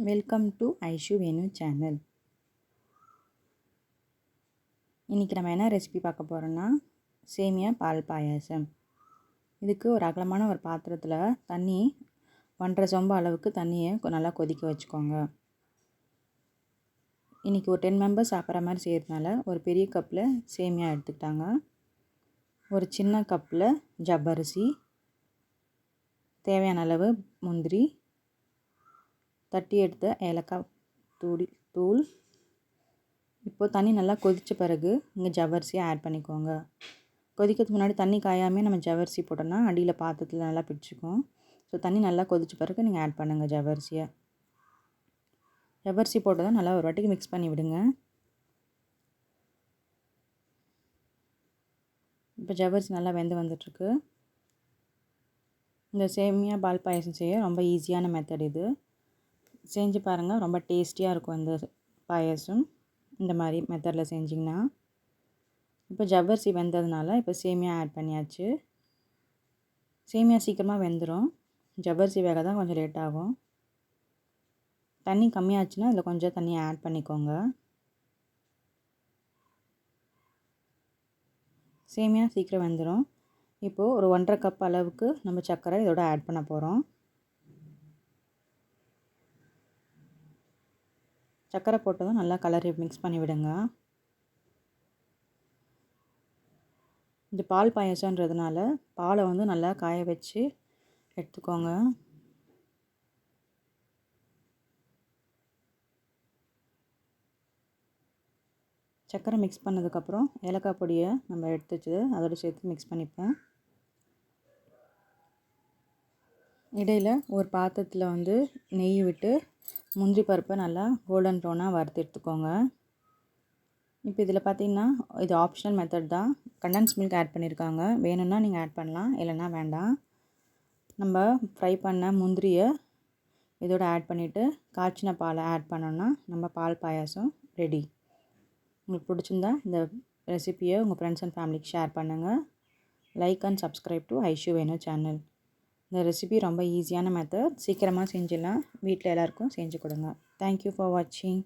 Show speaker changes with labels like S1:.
S1: Welcome to Aishu Venu channel இன்றைக்கி நம்ம என்ன ரெசிபி பார்க்க போகிறோன்னா சேமியா பால் பாயாசம். இதுக்கு ஒரு அகலமான ஒரு பாத்திரத்தில் தண்ணி ஒன்றரை சொம்பு அளவுக்கு தண்ணியை கொ- நல்லா கொதிக்க வச்சுக்கோங்க. இன்றைக்கி ஒரு டென் மெம்பர்ஸ் சாப்பிட்ற மாதிரி செய்கிறதுனால ஒரு பெரிய கப்பில் சேமியா எடுத்துக்கிட்டாங்க. ஒரு சின்ன கப்பில் ஜவ்வரிசி தேவையான அளவு முந்திரி தட்டியெடுத்த ஏலக்காய் தூடி தூள். இப்போது தண்ணி நல்லா கொதித்த பிறகு இங்கே ஜவ்வரிசியை ஆட் பண்ணிக்கோங்க. கொதிக்கிறதுக்கு முன்னாடி தண்ணி காயாமல் நம்ம ஜவ்வரிசி போட்டோம்னா அடியில் பாத்திரத்தில் நல்லா பிடிச்சிக்கும். ஸோ தண்ணி நல்லா கொதித்த பிறகு நீங்கள் ஆட் பண்ணுங்கள் ஜவ்வரிசியை. ஜவ்வரிசி போட்டதை நல்லா ஒரு வாட்டிக்கு மிக்ஸ் பண்ணி விடுங்க. இப்போ ஜவ்வரிசி நல்லா வெந்து வந்துட்டுருக்கு. இந்த சேமியா பால் பாயசம் செய்ய ரொம்ப ஈஸியான மெத்தட் இது. செஞ்சு பாருங்கள் ரொம்ப டேஸ்டியாக இருக்கும் இந்த பாயசம். இந்த மாதிரி மெத்தடில் செஞ்சிங்கன்னா. இப்போ ஜவ்வரிசி வெந்ததுனால இப்போ சேமியா ஆட் பண்ணியாச்சு. சேமியா சீக்கிரமாக வெந்துடும் ஜவ்வரிசி வேக தான் கொஞ்சம் லேட் ஆகும். தண்ணி கம்மியாச்சுன்னா அதில் கொஞ்சம் தண்ணி ஆட் பண்ணிக்கோங்க. சேமியா சீக்கிரம் வெந்துடும் இப்போது ஒரு ஒன்றரை கப் அளவுக்கு நம்ம சர்க்கரை இதோட ஆட் பண்ண போகிறோம் சர்க்கரை போட்டதும் நல்லா கலரி மிக்ஸ் பண்ணி விடுங்க. இந்த பால் பாயசன்றதுனால பாலை வந்து நல்லா காய வச்சு எடுத்துக்கோங்க. சர்க்கரை மிக்ஸ் பண்ணதுக்கப்புறம் ஏலக்காய் பொடியை நம்ம எடுத்து வச்சது அதோடு சேர்த்து மிக்ஸ் பண்ணிப்பேன். இடையில் ஒரு பாத்திரத்தில் வந்து நெய் விட்டு முந்திரி பருப்பை நல்லா கோல்டன் ப்ரௌனாக வறுத்து எடுத்துக்கோங்க. இப்போ இதில் பார்த்தீங்கன்னா இது ஆப்ஷனல் மெத்தட் தான். கண்டன்ஸ் மில்க் ஆட் பண்ணியிருக்காங்க வேணும்னா நீங்கள் ஆட் பண்ணலாம் இல்லைன்னா வேண்டாம். நம்ம ஃப்ரை பண்ண முந்திரியை இதோட ஆட் பண்ணிவிட்டு காய்ச்சின பாலை ஆட் பண்ணோன்னா நம்ம பால் பாயாசம் ரெடி உங்களுக்கு பிடிச்சிருந்தா இந்த ரெசிப்பியை உங்கள் ஃப்ரெண்ட்ஸ் அண்ட் ஃபேமிலிக்கு ஷேர் பண்ணுங்கள் like and subscribe to Aishu Venu channel இந்த ரெசிபி ரொம்ப ஈஸியான மெத்தட் சீக்கிரமாக செஞ்சிடலாம். வீட்டில் எல்லாருக்கும் செஞ்சு கொடுங்க. தேங்க்யூ ஃபார் வாட்சிங்